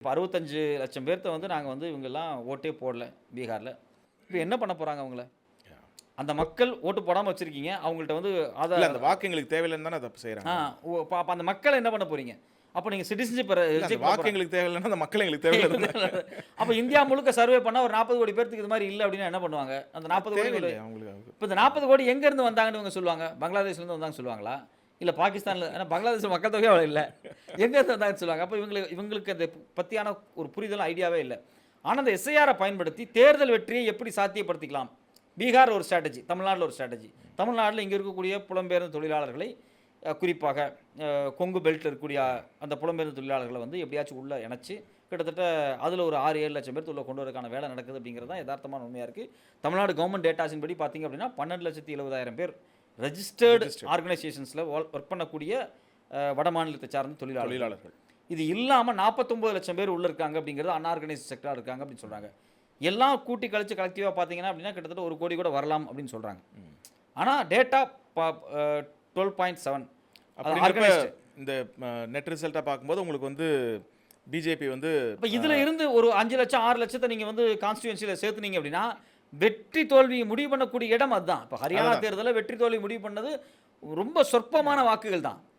இப்போ அறுபத்தஞ்சு லட்சம் பேர்த்த வந்து நாங்கள் வந்து இவங்கெல்லாம் ஓட்டே போடல பீகாரில். இப்போ என்ன பண்ண போகிறாங்க அவங்கள? அந்த மக்கள் ஓட்டு போடாமல் வச்சுருக்கீங்க அவங்கள்ட்ட வந்து ஆதார் அந்த வாக்கு எங்களுக்கு தேவையில்லைன்னு தானே அதை ஆ ஓ, அப்ப அந்த மக்களை என்ன பண்ண போறீங்க? அப்போ நீங்கள் சிட்டிசன்ஷிப் வாக்கு எங்களுக்கு தேவையில்லைன்னா அந்த மக்கள் எங்களுக்கு தேவையில்லை அப்போ இந்தியா முழுக்க சர்வே பண்ணால் ஒரு நாற்பது கோடி பேர்த்துக்கு இது மாதிரி இல்லை அப்படின்னா என்ன பண்ணுவாங்க? அந்த நாற்பது கோடி அவங்களுக்கு இப்போ இந்த நாற்பது கோடி எங்கேருந்து வந்தாங்கன்னு இவங்க சொல்லுவாங்க? பங்களாதேஷ்லேருந்து வந்தாங்க சொல்லுவாங்களா? இல்லை பாகிஸ்தானில் ஏன்னா பங்களாதேஷ் மக்கள் தொகை அவ்வளோ இல்லை. எங்கேருந்து வந்தாங்கன்னு சொல்லுவாங்க. அப்போ இவங்களுக்கு இவங்களுக்கு அந்த பற்றியான ஒரு புரிதல் ஐடியாவே இல்லை. ஆனால் அந்த எஸ்ஐஆரை பயன்படுத்தி தேர்தல் வெற்றியை எப்படி சாத்தியப்படுத்திக்கலாம்? பீகார் ஒரு ஸ்ட்ராட்டஜி தமிழ்நாட்டில் ஒரு ஸ்ட்ராட்டஜி தமிழ்நாட்டில் இங்கே இருக்கக்கூடிய புலம்பெயர்ந்த தொழிலாளர்களை குறிப்பாக கொங்கு பெல்ட்டில் இருக்கக்கூடிய அந்த புலம்பெயர்ந்த தொழிலாளர்களை வந்து எப்படியாச்சும் உள்ளே இணைச்சி கிட்டத்தட்ட அதில் ஒரு ஆறு ஏழு லட்சம் பேர் உள்ள கொண்டு வரதுக்கான வேலை நடக்குது அப்படிங்கிறது தான் யதார்த்தமான உண்மையாக இருக்குது தமிழ்நாடு கவர்மெண்ட் டேட்டாஸின் படி பார்த்தீங்க அப்படின்னா பன்னெண்டு லட்சத்தி எழுபதாயிரம் பேர் ரெஜிஸ்டர்டு ஆர்கனைசேஷன்ஸில் ஒர்க் பண்ணக்கூடிய வட மாநிலத்தை சார்ந்த தொழிலாளர்கள். தொழிலாளர்கள். இது இல்லாமல் நாற்பத்தொம்பது லட்சம் பேர் உள்ள இருக்காங்க அப்படிங்கிறது அன்ஆர்கனைஸ் செக்டராக இருக்காங்க அப்படின்னு சொல்கிறாங்க எல்லாம் கூட்டி கழிச்சு கலெக்டிவாக பார்த்தீங்கன்னா அப்படின்னா கிட்டத்தட்ட ஒரு கோடி கூட வரலாம் அப்படின்னு சொல்கிறாங்க ஆனால் டேட்டா டுவெல் பாயிண்ட் செவன் இந்த நெட் ரிசல்ட்டை பார்க்கும்போது உங்களுக்கு வந்து பிஜேபி வந்து இப்போ இதில் இருந்து ஒரு அஞ்சு லட்சம் ஆறு லட்சத்தை நீங்கள் வந்து கான்ஸ்டியூன்சியில் சேர்த்துனீங்க அப்படின்னா வெற்றி தோல்வியை முடிவு பண்ணக்கூடிய இடம் அதுதான். இப்போ ஹரியானா தேர்தலில் வெற்றி தோல்வி முடிவு பண்ணது ரொம்ப சொற்பமான வாக்குகள் தான்.